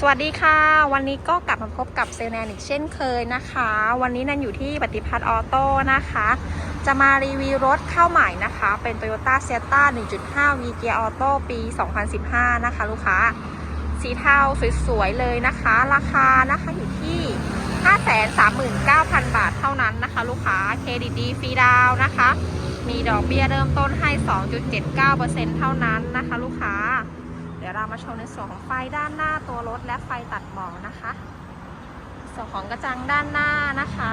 สวัสดีค่ะ วันนี้ก็กลับมาพบกับเซลแนนอีกเช่นเคยนะคะ วันนี้นันอยู่ที่ปฏิพัฒน์ออโต้นะคะ จะมารีวิวรถเข้าใหม่นะคะ เป็น Toyota s i e t a 1.5 V Gear Auto ปี 2015 นะคะ ลูกค้า สีเทาสวยๆเลยนะคะ ราคานะคะอยู่ที่ 539,000 บาทเท่านั้นนะคะ ลูกค้าเครดิตดีฟรีดาวนะคะ มีดอกเบี้ยเริ่มต้นให้ 2.79%เท่านั้นนะคะ ลูกค้า ดี๋ยวเรามาชมในส่วนของไฟด้านหน้าตัวรถและไฟตัดหมอกนะคะ ส่วนของกระจังด้านหน้านะคะ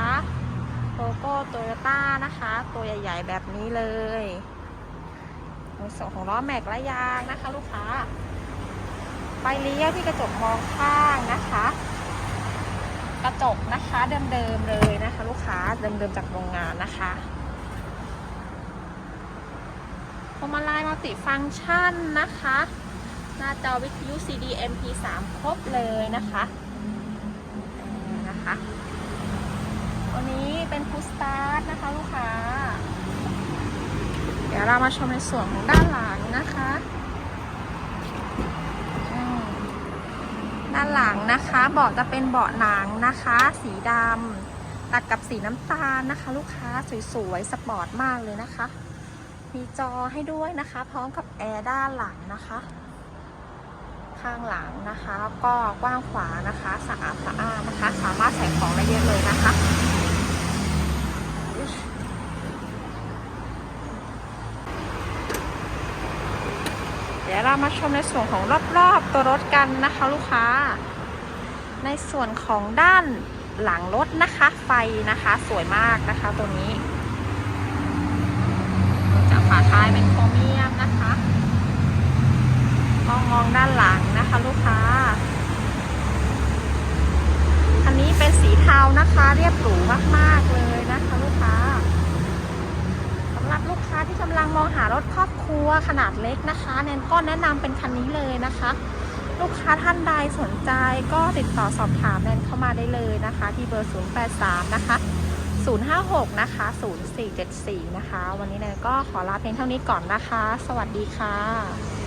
โลโก้โตโยต้านะคะ ตัวใหญ่ ๆ แบบนี้เลยในส่วนของล้อแม็กและยางนะคะ ลูกค้าไฟเลี้ยวที่กระจกมองข้างนะคะ กระจกนะคะเดิมๆเลยนะคะ ลูกค้าเดิมๆจากโรงงานนะคะพวงมาลัยมัลติฟังก์ชันนะคะ หน้าจอวิทยุ CD MP3 ครบเลยนะคะนะคะตัวนี้เป็นพุสตาร์ทนะคะลูกค้า เดี๋ยวเรามาชมในส่วนของด้านหลังนะคะด้านหลังนะคะเบาะจะเป็นเบาะหนังนะคะ สีดำตัดกับสีน้ำตาลนะคะ ลูกค้าสวยๆสปอร์ตมากเลยนะคะ มีจอให้ด้วยนะคะ พร้อมกับแอร์ด้านหลังนะคะ ข้างหลังนะคะ ก็กว้างขวางนะคะสะอาดสะอาดนะคะ สามารถใส่ของได้เยอะเลยนะคะเดี๋ยวเรามาชมในส่วนของรอบๆตัวรถกันนะคะลูกค้า ในส่วนของด้านหลังรถนะคะ ไฟนะคะ สวยมากนะคะตัวนี้จากฝาท้ายเป็นโครเมียมนะคะ มองมองด้านหลังนะ คะลูกค้า อันนี้เป็นสีเทานะคะ เรียบหรูมากๆเลยนะคะ ลูกค้าสำหรับลูกค้าที่กำลังมองหารถครอบครัวขนาดเล็กนะคะแนนก็แนะนำเป็นคันนี้เลยนะคะ ลูกค้าท่านใดสนใจก็ติดต่อสอบถามแนนเข้ามาได้เลยนะคะ ที่เบอร์ 083 นะคะ056 นะคะ 0474 นะคะ วันนี้แนนก็ขอลาเพียงเท่านี้ก่อนนะคะ สวัสดีค่ะ